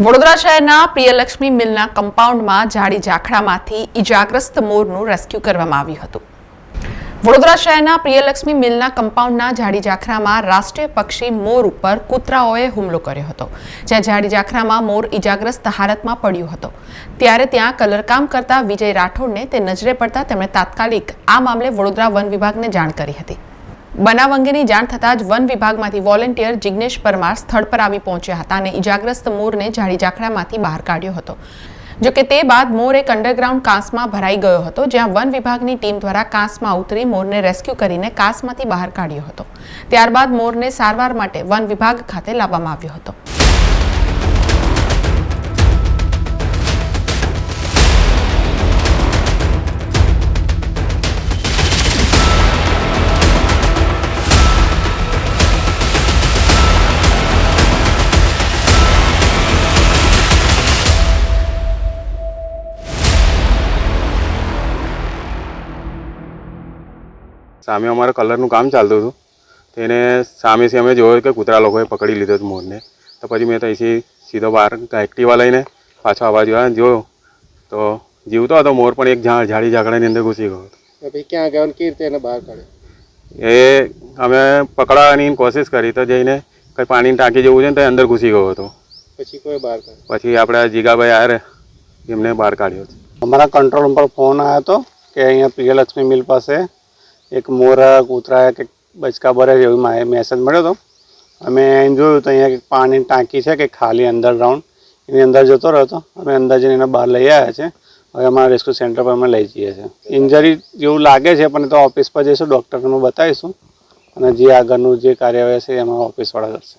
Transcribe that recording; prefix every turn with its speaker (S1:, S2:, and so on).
S1: વડોદરા શહેરના પ્રિયલક્ષ્મી મિલના કમ્પાઉન્ડમાં જાડી ઝાખડામાંથી ઇજાગ્રસ્ત મોરનું રેસ્ક્યુ કરવામાં આવ્યું હતું. વડોદરા શહેરના પ્રિયલક્ષ્મી મિલના કમ્પાઉન્ડના જાડી ઝાખરામાં રાષ્ટ્રીય પક્ષી મોર ઉપર કૂતરાઓએ હુમલો કર્યો હતો, જ્યાં જાડી ઝાખરામાં મોર ઇજાગ્રસ્ત હાલતમાં પડ્યો હતો. ત્યારે ત્યાં કલરકામ કરતા વિજય રાઠોડને તે નજરે પડતા તેમણે તાત્કાલિક આ મામલે વડોદરા વન વિભાગને જાણ કરી હતી. બનાવ અંગેની જાણ થતાં જ વન વિભાગમાંથી વોલેન્ટિયર જિજ્ઞેશ પરમાર સ્થળ પર આવી પહોંચ્યા હતા અને ઇજાગ્રસ્ત મોરને જાડી ઝાખરામાંથી બહાર કાઢ્યો હતો. જો કે તે બાદ મોર એક અંડરગ્રાઉન્ડ કાંસમાં ભરાઈ ગયો હતો, જ્યાં વન વિભાગની ટીમ દ્વારા કાંસમાં ઉતરી મોરને રેસ્ક્યુ કરીને કાંસમાંથી બહાર કાઢ્યો હતો. ત્યારબાદ મોરને સારવાર માટે વન વિભાગ ખાતે લાવવામાં આવ્યો હતો.
S2: સામે અમારે કલરનું કામ ચાલતું હતું. તેને સામેથી અમે જોયું કે કૂતરા લોકોએ પકડી લીધો હતો મોરને. તો પછી મેં ત્યાંથી સીધો બહાર એક્ટિવા લઈને પાછો આવવા જોયા જોયો. તો જીવતો હતો મોર પણ એક ઝાડ ઝાડી ઝાકડાની અંદર ઘૂસી ગયો હતો.
S3: ક્યાં ગયો કેવી રીતે એને બહાર કાઢ્યો?
S2: એ અમે પકડવાની કોશિશ કરી તો જઈને કંઈ પાણીની ટાંકી જેવું છે ને તો અંદર ઘૂસી ગયો હતો.
S3: પછી કોઈ બહાર કાઢ્યો?
S2: પછી આપણા જીગાભાઈ આરે એમને બહાર કાઢ્યો
S3: અમારા કંટ્રોલ પર ફોન આવ્યો હતો કે અહીંયા પ્રિયલક્ષ્મી મિલ પાસે એક મોર, કૂતરા કે બચકા ભરે છે એવું મારે મેસેજ મળ્યો હતો અમે જોયું તો અહીંયા પાણીની ટાંકી છે કે ખાલી અંદર રાઉન્ડ એની અંદર જતો રહ્યો હતો અમે અંદર જઈને એને બહાર લઈ આવ્યા છે. હવે અમારા રેસ્ક્યુ સેન્ટર પર અમે લઈ જઈએ છીએ. ઇન્જરી જેવું લાગે છે, પણ તો ઓફિસ પર જઈશું ડૉક્ટરને બતાવીશું. અને જે આગળનું જે કાર્યવાહી છે એમાં ઓફિસવાળા કરશે.